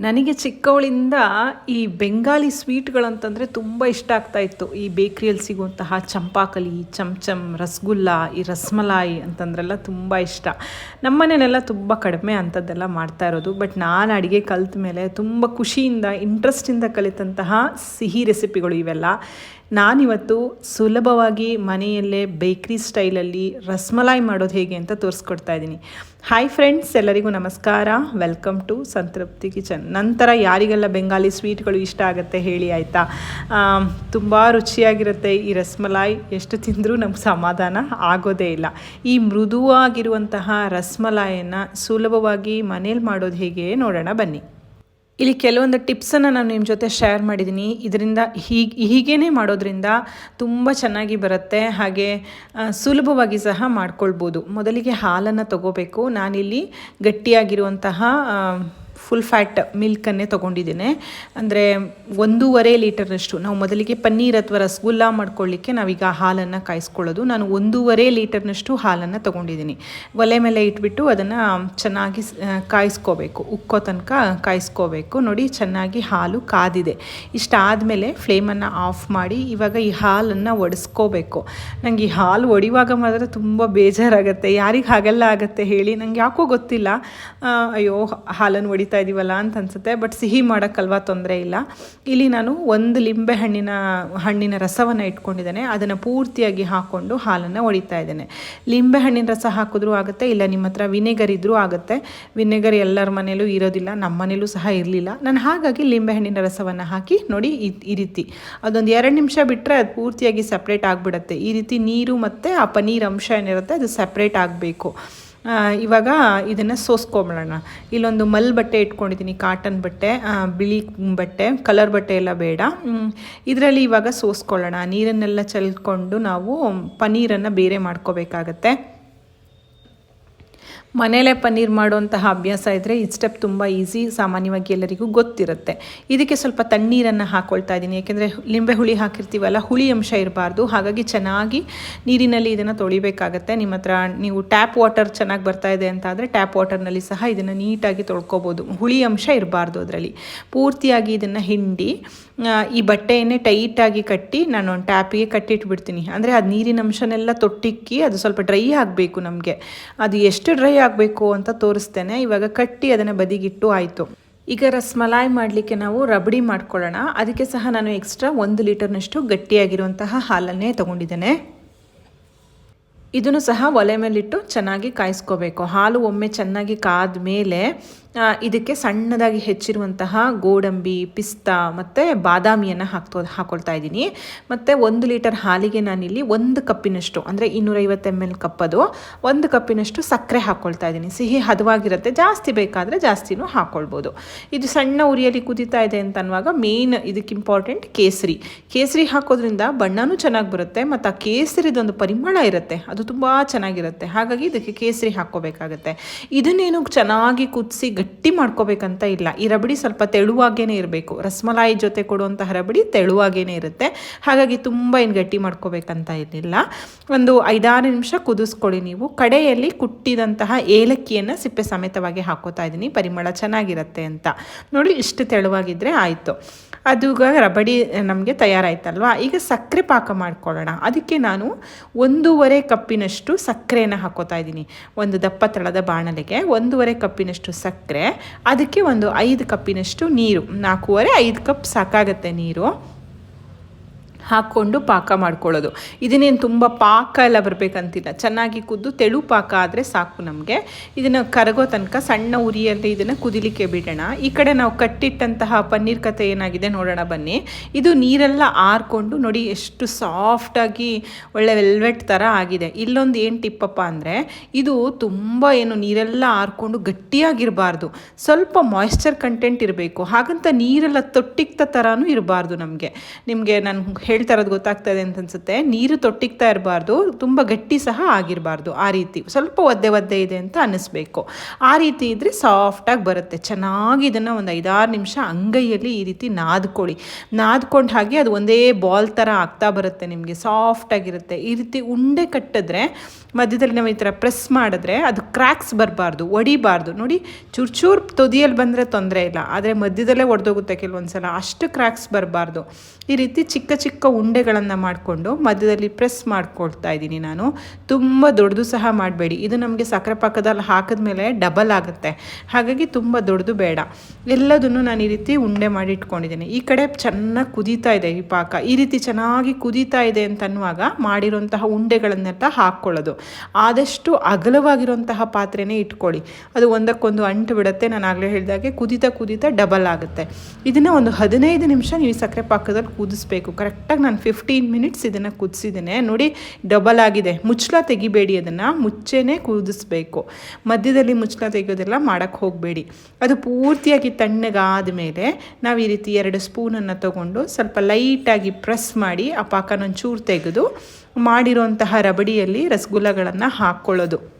ನನಗೆ ಚಿಕ್ಕವಳಿಂದ ಈ ಬೆಂಗಾಲಿ ಸ್ವೀಟ್ಗಳಂತಂದರೆ ತುಂಬ ಇಷ್ಟ ಆಗ್ತಾ ಇತ್ತು. ಈ ಬೇಕ್ರಿಯಲ್ಲಿ ಸಿಗುವಂತಹ ಚಂಪಾಕಲಿ, ಚಮಚಮ್, ರಸಗುಲ್ಲ, ಈ ರಸ್ಮಲಾಯಿ ಅಂತಂದ್ರೆಲ್ಲ ತುಂಬ ಇಷ್ಟ. ನಮ್ಮನೆಯಲ್ಲೆಲ್ಲ ತುಂಬ ಕಡಿಮೆ ಅಂಥದ್ದೆಲ್ಲ ಮಾಡ್ತಾ ಇರೋದು. ಬಟ್ ನಾನು ಅಡುಗೆ ಕಲಿತ ಮೇಲೆ ತುಂಬ ಖುಷಿಯಿಂದ ಇಂಟ್ರೆಸ್ಟಿಂದ ಕಲಿತಂತಹ ಸಿಹಿ ರೆಸಿಪಿಗಳು ಇವೆಲ್ಲ. ನಾನಿವತ್ತು ಸುಲಭವಾಗಿ ಮನೆಯಲ್ಲೇ ಬೇಕ್ರಿ ಸ್ಟೈಲಲ್ಲಿ ರಸ್ಮಲಾಯ್ ಮಾಡೋದು ಹೇಗೆ ಅಂತ ತೋರಿಸ್ಕೊಡ್ತಾ ಇದ್ದೀನಿ. ಹಾಯ್ ಫ್ರೆಂಡ್ಸ್ ಎಲ್ಲರಿಗೂ ನಮಸ್ಕಾರ. Welcome to Santrupti kitchen. ನಂತರ ಯಾರಿಗೆಲ್ಲ ಬೆಂಗಾಲಿ ಸ್ವೀಟ್ಗಳು ಇಷ್ಟ ಆಗುತ್ತೆ ಹೇಳಿ ಆಯಿತಾ? ತುಂಬ ರುಚಿಯಾಗಿರುತ್ತೆ ಈ ರಸ್ಮಲಾಯ್. ಎಷ್ಟು ತಿಂದರೂ ನಮ್ಗೆ ಸಮಾಧಾನ ಆಗೋದೇ ಇಲ್ಲ. ಈ ಮೃದುವಾಗಿರುವಂತಹ ರಸ್ಮಲಾಯನ್ನು ಸುಲಭವಾಗಿ ಮನೇಲಿ ಮಾಡೋದು ಹೇಗೆ ನೋಡೋಣ ಬನ್ನಿ. ಇಲ್ಲಿ ಕೆಲವೊಂದು ಟಿಪ್ಸನ್ನು ನಾನು ನಿಮ್ಮ ಜೊತೆ ಶೇರ್ ಮಾಡಿದ್ದೀನಿ. ಇದರಿಂದ ಹೀಗೆ ಹೀಗೇ ಮಾಡೋದ್ರಿಂದ ತುಂಬ ಚೆನ್ನಾಗಿ ಬರುತ್ತೆ. ಹಾಗೆ ಸುಲಭವಾಗಿ ಸಹ ಮಾಡ್ಕೊಳ್ಬೋದು. ಮೊದಲಿಗೆ ಹಾಲನ್ನು ತಗೋಬೇಕು. ನಾನಿಲ್ಲಿ ಗಟ್ಟಿಯಾಗಿರುವಂತಹ ಫುಲ್ ಫ್ಯಾಟ್ ಮಿಲ್ಕನ್ನೇ ತೊಗೊಂಡಿದ್ದೇನೆ. ಅಂದರೆ ಒಂದೂವರೆ ಲೀಟರ್ನಷ್ಟು. ನಾವು ಮೊದಲಿಗೆ ಪನ್ನೀರ್ ಅಥವಾ ರಸಗುಲ್ಲ ಮಾಡ್ಕೊಳ್ಳಿಕ್ಕೆ ನಾವೀಗ ಹಾಲನ್ನು ಕಾಯಿಸ್ಕೊಳ್ಳೋದು. ನಾನು ಒಂದೂವರೆ ಲೀಟರ್ನಷ್ಟು ಹಾಲನ್ನು ತೊಗೊಂಡಿದ್ದೀನಿ. ಒಲೆ ಮೇಲೆ ಇಟ್ಬಿಟ್ಟು ಅದನ್ನು ಚೆನ್ನಾಗಿ ಕಾಯಿಸ್ಕೋಬೇಕು. ಉಕ್ಕೋ ತನಕ ಕಾಯಿಸ್ಕೋಬೇಕು. ನೋಡಿ ಚೆನ್ನಾಗಿ ಹಾಲು ಕಾದಿದೆ. ಇಷ್ಟಾದಮೇಲೆ ಫ್ಲೇಮನ್ನು ಆಫ್ ಮಾಡಿ ಇವಾಗ ಈ ಹಾಲನ್ನು ಒಡಿಸ್ಕೋಬೇಕು. ನನಗೆ ಈ ಹಾಲು ಒಡಿವಾಗ ಮಾತ್ರ ತುಂಬ ಬೇಜಾರಾಗುತ್ತೆ. ಯಾರಿಗೆ ಹಾಗೆಲ್ಲ ಆಗುತ್ತೆ ಹೇಳಿ ನಂಗೆ ಯಾಕೋ ಗೊತ್ತಿಲ್ಲ. ಅಯ್ಯೋ, ಹಾಲನ್ನು ಒಡಿತಾ ಇದ್ದೀವಲ್ಲ ಅಂತ ಅನ್ಸುತ್ತೆ ಬಟ್ ಸಿಹಿ ಮಾಡೋಕ್ಕಲ್ವ ತೊಂದರೆ ಇಲ್ಲ. ಇಲ್ಲಿ ನಾನು ಒಂದು ಲಿಂಬೆ ಹಣ್ಣಿನ ಹಣ್ಣಿನ ರಸವನ್ನು ಇಟ್ಕೊಂಡಿದ್ದೇನೆ, ಅದನ್ನು ಪೂರ್ತಿಯಾಗಿ ಹಾಕ್ಕೊಂಡು ಹಾಲನ್ನು ಒಡಿತಾ ಇದ್ದೇನೆ. ಲಿಂಬೆ ಹಣ್ಣಿನ ರಸ ಹಾಕಿದ್ರೂ ಆಗುತ್ತೆ, ಇಲ್ಲ ನಿಮ್ಮ ಹತ್ರ ವಿನೆಗರ್ ಇದ್ದರೂ ಆಗುತ್ತೆ. ವಿನೆಗರ್ ಎಲ್ಲರ ಮನೇಲೂ ಇರೋದಿಲ್ಲ, ನಮ್ಮ ಮನೇಲೂ ಸಹ ಇರಲಿಲ್ಲ. ನಾನು ಹಾಗಾಗಿ ಲಿಂಬೆ ಹಣ್ಣಿನ ರಸವನ್ನು ಹಾಕಿ ನೋಡಿ ಈ ರೀತಿ. ಅದೊಂದು ಎರಡು ನಿಮಿಷ ಬಿಟ್ಟರೆ ಅದು ಪೂರ್ತಿಯಾಗಿ ಸಪ್ರೇಟ್ ಆಗಿಬಿಡುತ್ತೆ. ಈ ರೀತಿ ನೀರು ಮತ್ತು ಆ ಪನೀರ್ ಅಂಶ ಏನಿರುತ್ತೆ, ಅದು ಸಪ್ರೇಟ್ ಆಗಬೇಕು. ಇವಾಗ ಇದನ್ನು ಸೋಸ್ಕೊಂಬಿಡೋಣ ಇಲ್ಲೊಂದು ಮಲ್ ಬಟ್ಟೆ ಇಟ್ಕೊಂಡಿದ್ದೀನಿ ಕಾಟನ್ ಬಟ್ಟೆ ಬಿಳಿ ಬಟ್ಟೆ ಕಲರ್ ಬಟ್ಟೆ ಎಲ್ಲ ಬೇಡ. ಇದರಲ್ಲಿ ಇವಾಗ ಸೋಸ್ಕೊಳ್ಳೋಣ ನೀರನ್ನೆಲ್ಲ ಚೆಲ್ಕೊಂಡು ನಾವು ಪನ್ನೀರನ್ನು ಬೇರೆ ಮಾಡ್ಕೋಬೇಕಾಗತ್ತೆ. ಮನೇಲೇ ಪನ್ನೀರ್ ಮಾಡುವಂತಹ ಅಭ್ಯಾಸ ಇದ್ದರೆ ಈ ಸ್ಟೆಪ್ ತುಂಬ ಈಸಿ ಸಾಮಾನ್ಯವಾಗಿ ಎಲ್ಲರಿಗೂ ಗೊತ್ತಿರುತ್ತೆ. ಇದಕ್ಕೆ ಸ್ವಲ್ಪ ತಣ್ಣೀರನ್ನು ಹಾಕ್ಕೊಳ್ತಾ ಇದ್ದೀನಿ. ಯಾಕೆಂದರೆ ಲಿಂಬೆ ಹುಳಿ ಹಾಕಿರ್ತೀವಲ್ಲ, ಹುಳಿ ಅಂಶ ಇರಬಾರ್ದು. ಹಾಗಾಗಿ ಚೆನ್ನಾಗಿ ನೀರಿನಲ್ಲಿ ಇದನ್ನು ತೊಳಿಬೇಕಾಗತ್ತೆ. ನಿಮ್ಮ ಹತ್ರ ನೀವು ಟ್ಯಾಪ್ ವಾಟರ್ ಚೆನ್ನಾಗಿ ಬರ್ತಾ ಇದೆ ಅಂತ ಆದರೆ ಟ್ಯಾಪ್ ವಾಟರ್ನಲ್ಲಿ ಸಹ ಇದನ್ನು ನೀಟಾಗಿ ತೊಳ್ಕೊಬೋದು. ಹುಳಿ ಅಂಶ ಇರಬಾರ್ದು ಅದರಲ್ಲಿ. ಪೂರ್ತಿಯಾಗಿ ಇದನ್ನು ಹಿಂಡಿ ಈ ಬಟ್ಟೆಯನ್ನೇ ಟೈಟಾಗಿ ಕಟ್ಟಿ ನಾನು ಒಂದು ಟ್ಯಾಪಿಗೆ ಕಟ್ಟಿಟ್ಬಿಡ್ತೀನಿ. ಅಂದರೆ ಅದು ನೀರಿನ ಅಂಶನೆಲ್ಲ ತೊಟ್ಟಿಕ್ಕಿ ಅದು ಸ್ವಲ್ಪ ಡ್ರೈ ಆಗಬೇಕು ನಮಗೆ. ಅದು ಎಷ್ಟು ಡ್ರೈ ಆಗಬೇಕು ಅಂತ ತೋರಿಸ್ತೇನೆ. ಇವಾಗ ಕಟ್ಟಿ ಅದನ್ನು ಬದಿಗಿಟ್ಟು ಆಯಿತು. ಈಗ ರಸ್ಮಲಾಯ್ ಮಾಡಲಿಕ್ಕೆ ನಾವು ರಬಡಿ ಮಾಡ್ಕೊಳ್ಳೋಣ. ಅದಕ್ಕೆ ಸಹ ನಾನು ಎಕ್ಸ್ಟ್ರಾ ಒಂದು ಲೀಟರ್ನಷ್ಟು ಗಟ್ಟಿಯಾಗಿರುವಂತಹ ಹಾಲನ್ನೇ ತೊಗೊಂಡಿದ್ದೇನೆ. ಇದನ್ನು ಸಹ ಒಲೆ ಮೇಲಿಟ್ಟು ಚೆನ್ನಾಗಿ ಕಾಯಿಸ್ಕೋಬೇಕು. ಹಾಲು ಒಮ್ಮೆ ಚೆನ್ನಾಗಿ ಕಾದ ಮೇಲೆ ಇದಕ್ಕೆ ಸಣ್ಣದಾಗಿ ಹೆಚ್ಚಿರುವಂತಹ ಗೋಡಂಬಿ, ಪಿಸ್ತಾ ಮತ್ತು ಬಾದಾಮಿಯನ್ನು ಹಾಕ್ತೋ ಹಾಕ್ಕೊಳ್ತಾ ಇದ್ದೀನಿ. ಮತ್ತು ಒಂದು ಲೀಟರ್ ಹಾಲಿಗೆ ನಾನಿಲ್ಲಿ ಒಂದು ಕಪ್ಪಿನಷ್ಟು, ಅಂದರೆ ಇನ್ನೂರೈವತ್ತು ಎಂ ಎಲ್ ಕಪ್ಪದು ಒಂದು ಕಪ್ಪಿನಷ್ಟು ಸಕ್ಕರೆ ಹಾಕ್ಕೊಳ್ತಾ ಇದ್ದೀನಿ. ಸಿಹಿ ಹದವಾಗಿರುತ್ತೆ, ಜಾಸ್ತಿ ಬೇಕಾದರೆ ಜಾಸ್ತಿನೂ ಹಾಕ್ಕೊಳ್ಬೋದು ಇದು ಸಣ್ಣ ಉರಿಯಲ್ಲಿ ಕುದೀತಾ ಇದೆ ಅಂತ ಅನ್ನುವಾಗ ಮೇನ್ ಇದಕ್ಕೆ ಇಂಪಾರ್ಟೆಂಟ್ ಕೇಸರಿ. ಕೇಸರಿ ಹಾಕೋದ್ರಿಂದ ಬಣ್ಣನೂ ಚೆನ್ನಾಗಿ ಬರುತ್ತೆ, ಮತ್ತು ಆ ಕೇಸರಿದೊಂದು ಪರಿಮಳ ಇರುತ್ತೆ, ಅದು ತುಂಬ ಚೆನ್ನಾಗಿರುತ್ತೆ. ಹಾಗಾಗಿ ಇದಕ್ಕೆ ಕೇಸರಿ ಹಾಕ್ಕೋಬೇಕಾಗತ್ತೆ. ಇದನ್ನೇನು ಚೆನ್ನಾಗಿ ಕುದಿಸಿ ಗಟ್ಟಿ ಮಾಡ್ಕೋಬೇಕಂತ ಇಲ್ಲ. ಈ ರಬಡಿ ಸ್ವಲ್ಪ ತೆಳುವಾಗೇ ಇರಬೇಕು. ರಸ್ಮಲಾಯಿ ಜೊತೆ ಕೊಡುವಂತಹ ರಬಡಿ ತೆಳುವಾಗೇ ಇರುತ್ತೆ. ಹಾಗಾಗಿ ತುಂಬ ಏನು ಗಟ್ಟಿ ಮಾಡ್ಕೋಬೇಕಂತ ಇರಲಿಲ್ಲ ಒಂದು ಐದಾರು ನಿಮಿಷ ಕುದಿಸ್ಕೊಳ್ಳಿ ನೀವು. ಕಡೆಯಲ್ಲಿ ಕುಟ್ಟಿದಂತಹ ಏಲಕ್ಕಿಯನ್ನು ಸಿಪ್ಪೆ ಸಮೇತವಾಗಿ ಹಾಕೋತಾ ಇದ್ದೀನಿ. ಪರಿಮಳ ಚೆನ್ನಾಗಿರುತ್ತೆ ಅಂತ. ನೋಡಿ, ಇಷ್ಟು ತೆಳುವಾಗಿದ್ದರೆ ಆಯಿತು. ಅದು ರಬಡಿ ನಮಗೆ ತಯಾರಾಯ್ತಲ್ವಾ? ಈಗ ಸಕ್ಕರೆ ಪಾಕ ಮಾಡ್ಕೊಳ್ಳೋಣ. ಅದಕ್ಕೆ ನಾನು ಒಂದೂವರೆ ಕಪ್ಪಿನಷ್ಟು ಸಕ್ಕರೆಯನ್ನು ಹಾಕೋತಾ ಇದ್ದೀನಿ. ಒಂದು ದಪ್ಪ ತಳದ ಬಾಣಲೆಗೆ ಒಂದೂವರೆ ಕಪ್ಪಿನಷ್ಟು ಸಕ್ಕರೆ, ಅದಕ್ಕೆ ಒಂದು ಐದು ಕಪ್ಪಿನಷ್ಟು ನೀರು. ನಾಲ್ಕೂವರೆ, ಐದು ಕಪ್ ಸಾಕಾಗತ್ತೆ ನೀರು. ಹಾಕ್ಕೊಂಡು ಪಾಕ ಮಾಡ್ಕೊಳ್ಳೋದು. ಇದನ್ನೇನು ತುಂಬ ಪಾಕ ಎಲ್ಲ ಬರಬೇಕಂತಿಲ್ಲ. ಚೆನ್ನಾಗಿ ಕುದ್ದು ತೆಳು ಪಾಕ ಆದರೆ ಸಾಕು ನಮಗೆ. ಇದನ್ನು ಕರಗೋ ತನಕ ಸಣ್ಣ ಉರಿಯಲ್ಲಿ ಇದನ್ನು ಕುದಿಲಿಕ್ಕೆ ಬಿಡೋಣ. ಈ ಕಡೆ ನಾವು ಕಟ್ಟಿಟ್ಟಂತಹ ಪನ್ನೀರ್ ಕತೆ ಏನಾಗಿದೆ ನೋಡೋಣ ಬನ್ನಿ. ಇದು ನೀರೆಲ್ಲ ಆರ್ಕೊಂಡು ನೋಡಿ ಎಷ್ಟು ಸಾಫ್ಟಾಗಿ ಒಳ್ಳೆ ವೆಲ್ವೆಟ್ ಥರ ಆಗಿದೆ. ಇಲ್ಲೊಂದು ಏನು ಟಿಪ್ಪಪ್ಪ ಅಂದರೆ, ಇದು ತುಂಬ ಏನು ನೀರೆಲ್ಲ ಆರ್ಕೊಂಡು ಗಟ್ಟಿಯಾಗಿರಬಾರ್ದು. ಸ್ವಲ್ಪ ಮಾಯ್ಶ್ಚರ್ ಕಂಟೆಂಟ್ ಇರಬೇಕು. ಹಾಗಂತ ನೀರೆಲ್ಲ ತೊಟ್ಟಿಕ್ತ ಥರನೂ ಇರಬಾರ್ದು ನಮಗೆ. ನಿಮಗೆ ನಾನು ಹೇಳ್ತಾ ಇರೋದು ಗೊತ್ತಾಗ್ತಾ ಇದೆ ಅಂತ ಅನ್ಸುತ್ತೆ ನೀರು ತೊಟ್ಟಿಗ್ತಾ ಇರಬಾರ್ದು, ತುಂಬ ಗಟ್ಟಿ ಸಹ ಆಗಿರಬಾರ್ದು ಆ ರೀತಿ. ಸ್ವಲ್ಪ ಒದ್ದೆ ಒದ್ದೆ ಇದೆ ಅಂತ ಅನ್ನಿಸ್ಬೇಕು. ಆ ರೀತಿ ಇದ್ದರೆ ಸಾಫ್ಟಾಗಿ ಬರುತ್ತೆ. ಚೆನ್ನಾಗಿ ಇದನ್ನು ಒಂದು ಐದಾರು ನಿಮಿಷ ಅಂಗೈಯಲ್ಲಿ ಈ ರೀತಿ ನಾದ್ಕೊಳ್ಳಿ. ನಾದ್ಕೊಂಡು ಹಾಗೆ ಅದು ಒಂದೇ ಬಾಲ್ ಥರ ಆಗ್ತಾ ಬರುತ್ತೆ ನಿಮಗೆ. ಸಾಫ್ಟಾಗಿರುತ್ತೆ ಈ ರೀತಿ ಉಂಡೆ ಕಟ್ಟಿದ್ರೆ, ಮಧ್ಯದಲ್ಲಿ ನಾವು ಈ ಥರ ಪ್ರೆಸ್ ಮಾಡಿದ್ರೆ ಅದು ಕ್ರ್ಯಾಕ್ಸ್ ಬರಬಾರ್ದು, ಒಡಿಬಾರ್ದು. ನೋಡಿ ಚೂರು ಚೂರು ತೊದಿಯಲ್ಲಿ ಬಂದರೆ ತೊಂದರೆ ಇಲ್ಲ, ಆದರೆ ಮಧ್ಯದಲ್ಲೇ ಒಡೆದೋಗುತ್ತೆ ಕೆಲವೊಂದು ಸಲ ಅಷ್ಟು ಕ್ರ್ಯಾಕ್ಸ್ ಬರಬಾರ್ದು. ಈ ರೀತಿ ಚಿಕ್ಕ ಚಿಕ್ಕ ಉಂಡೆಗಳನ್ನು ಮಾಡಿಕೊಂಡು ಮಧ್ಯದಲ್ಲಿ ಪ್ರೆಸ್ ಮಾಡ್ಕೊಳ್ತಾ ಇದ್ದೀನಿ ನಾನು. ತುಂಬ ದೊಡ್ಡದು ಸಹ ಮಾಡಬೇಡಿ. ಇದು ನಮಗೆ ಸಕ್ಕರೆ ಪಾಕದಲ್ಲಿ ಹಾಕಿದ್ಮೇಲೆ ಡಬಲ್ ಆಗುತ್ತೆ. ಹಾಗಾಗಿ ತುಂಬ ದೊಡ್ಡದು ಬೇಡ. ಎಲ್ಲದನ್ನು ನಾನು ಈ ರೀತಿ ಉಂಡೆ ಮಾಡಿ ಇಟ್ಕೊಂಡಿದ್ದೀನಿ. ಈ ಕಡೆ ಚೆನ್ನಾಗಿ ಕುದೀತಾ ಇದೆ ಈ ಪಾಕ. ಈ ರೀತಿ ಚೆನ್ನಾಗಿ ಕುದೀತಾ ಇದೆ ಅಂತ ಅನ್ನುವಾಗ ಮಾಡಿರೋಂತಹ ಉಂಡೆಗಳನ್ನೆಲ್ಲ ಹಾಕ್ಕೊಳ್ಳೋದು. ಆದಷ್ಟು ಅಗಲವಾಗಿರುವಂತಹ ಪಾತ್ರೆನೇ ಇಟ್ಕೊಳ್ಳಿ. ಅದು ಒಂದಕ್ಕೊಂದು ಅಂಟು ಬಿಡುತ್ತೆ. ನಾನು ಆಗಲೇ ಹೇಳಿದಾಗೆ ಕುದಿತಾ ಕುದೀತಾ ಡಬಲ್ ಆಗುತ್ತೆ. ಇದನ್ನು ಒಂದು ಹದಿನೈದು ನಿಮಿಷ ನೀವು ಸಕ್ಕರೆ ಪಾಕದಲ್ಲಿ ಕುದಿಸ್ಬೇಕು. ಕರೆಕ್ಟಾಗಿ ನಾನು ಫಿಫ್ಟೀನ್ ಮಿನಿಟ್ಸ್ ಇದನ್ನು ಕುದಿಸಿದ್ದೇನೆ. ನೋಡಿ ಡಬಲ್ ಆಗಿದೆ. ಮುಚ್ಚಳ ತೆಗಿಬೇಡಿ ಅದನ್ನು. ಮುಚ್ಚೆನೇ ಕುದಿಸ್ಬೇಕು. ಮಧ್ಯದಲ್ಲಿ ಮುಚ್ಚಳ ತೆಗೆಯೋದೆಲ್ಲ ಮಾಡೋಕ್ಕೆ ಹೋಗಬೇಡಿ. ಅದು ಪೂರ್ತಿಯಾಗಿ ತಣ್ಣಗಾದ ಮೇಲೆ ನಾವು ಈ ರೀತಿ ಎರಡು ಸ್ಪೂನನ್ನು ತಗೊಂಡು ಸ್ವಲ್ಪ ಲೈಟಾಗಿ ಪ್ರೆಸ್ ಮಾಡಿ ಆ ಪಾಕನೊಂಚೂರು ತೆಗೆದು ಮಾಡಿರುವಂತಹ ರಬಡಿಯಲ್ಲಿ ರಸಗುಲ್ಲಗಳನ್ನು ಹಾಕ್ಕೊಳ್ಳೋದು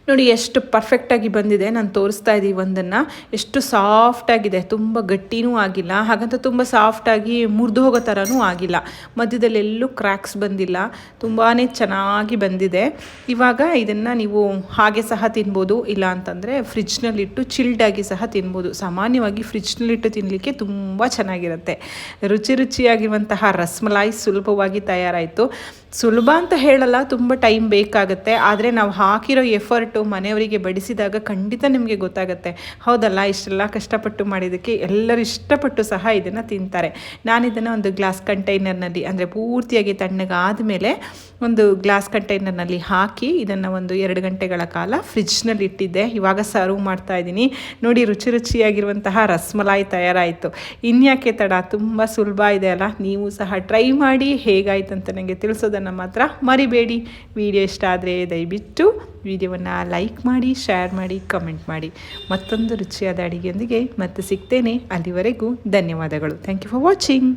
ನೋಡಿ ಎಷ್ಟು ಪರ್ಫೆಕ್ಟಾಗಿ ಬಂದಿದೆ. ನಾನು ತೋರಿಸ್ತಾ ಇದ್ದೀವಿ ಒಂದನ್ನು. ಎಷ್ಟು ಸಾಫ್ಟಾಗಿದೆ ತುಂಬ ಗಟ್ಟಿನೂ ಆಗಿಲ್ಲ. ಹಾಗಂತ ತುಂಬ ಸಾಫ್ಟಾಗಿ ಮುರಿದು ಹೋಗೋ ಥರನೂ ಆಗಿಲ್ಲ. ಮಧ್ಯದಲ್ಲೆಲ್ಲೂ ಕ್ರ್ಯಾಕ್ಸ್ ಬಂದಿಲ್ಲ. ತುಂಬಾ ಚೆನ್ನಾಗಿ ಬಂದಿದೆ. ಇವಾಗ ಇದನ್ನು ನೀವು ಹಾಗೆ ಸಹ ತಿನ್ಬೋದು. ಇಲ್ಲ ಅಂತಂದರೆ ಫ್ರಿಜ್ನಲ್ಲಿಟ್ಟು ಚಿಲ್ಡಾಗಿ ಸಹ ತಿನ್ಬೋದು. ಸಾಮಾನ್ಯವಾಗಿ ಫ್ರಿಜ್ನಲ್ಲಿಟ್ಟು ತಿನ್ನಲಿಕ್ಕೆ ತುಂಬ ಚೆನ್ನಾಗಿರುತ್ತೆ. ರುಚಿ ರುಚಿಯಾಗಿರುವಂತಹ ರಸ್ಮಲಾಯಿ ಸುಲಭವಾಗಿ ತಯಾರಾಯಿತು. ಸುಲಭ ಅಂತ ಹೇಳಲ್ಲ, ತುಂಬ ಟೈಮ್ ಬೇಕಾಗುತ್ತೆ. ಆದರೆ ನಾವು ಹಾಕಿರೋ ಎಫರ್ಟು ಮನೆಯವರಿಗೆ ಬಡಿಸಿದಾಗ ಖಂಡಿತ ನಿಮಗೆ ಗೊತ್ತಾಗುತ್ತೆ. ಹೌದಲ್ಲ, ಇಷ್ಟೆಲ್ಲ ಕಷ್ಟಪಟ್ಟು ಮಾಡಿದ್ದಕ್ಕೆ ಎಲ್ಲರೂ ಇಷ್ಟಪಟ್ಟು ಸಹ ಇದನ್ನು ತಿಂತಾರೆ. ನಾನು ಇದನ್ನು ಒಂದು ಗ್ಲಾಸ್ ಕಂಟೈನರ್ನಲ್ಲಿ ಅಂದರೆ ಪೂರ್ತಿಯಾಗಿ ತಣ್ಣಗಾದ ಮೇಲೆ ಒಂದು ಗ್ಲಾಸ್ ಕಂಟೈನರ್ನಲ್ಲಿ ಹಾಕಿ ಇದನ್ನು ಒಂದು ಎರಡು ಗಂಟೆಗಳ ಕಾಲ ಫ್ರಿಜ್ನಲ್ಲಿ ಇಟ್ಟಿದ್ದೆ. ಇವಾಗ ಸರ್ವ್ ಮಾಡ್ತಾ ಇದ್ದೀನಿ. ನೋಡಿ, ರುಚಿ ರುಚಿಯಾಗಿರುವಂತಹ ರಸ್ಮಲಾಯಿ ತಯಾರಾಯಿತು. ಇನ್ಯಾಕೆ ತಡ? ತುಂಬ ಸುಲಭ ಇದೆ ಅಲ್ಲ? ನೀವು ಸಹ ಟ್ರೈ ಮಾಡಿ ಹೇಗಾಯ್ತು ಅಂತ ನನಗೆ ತಿಳಿಸೋದನ್ನು ಮಾತ್ರ ಮರಿಬೇಡಿ. ವಿಡಿಯೋ ಇಷ್ಟ ಆದರೆ ದಯವಿಟ್ಟು ವಿಡಿಯೋವನ್ನು ಲೈಕ್ ಮಾಡಿ, ಶೇರ್ ಮಾಡಿ, ಕಮೆಂಟ್ ಮಾಡಿ. ಮತ್ತೊಂದು ರುಚಿಯಾದ ಅಡಿಗೆಯೊಂದಿಗೆ ಮತ್ತೆ ಸಿಗ್ತೇನೆ. ಅಲ್ಲಿವರೆಗೂ ಧನ್ಯವಾದಗಳು. Thank you for watching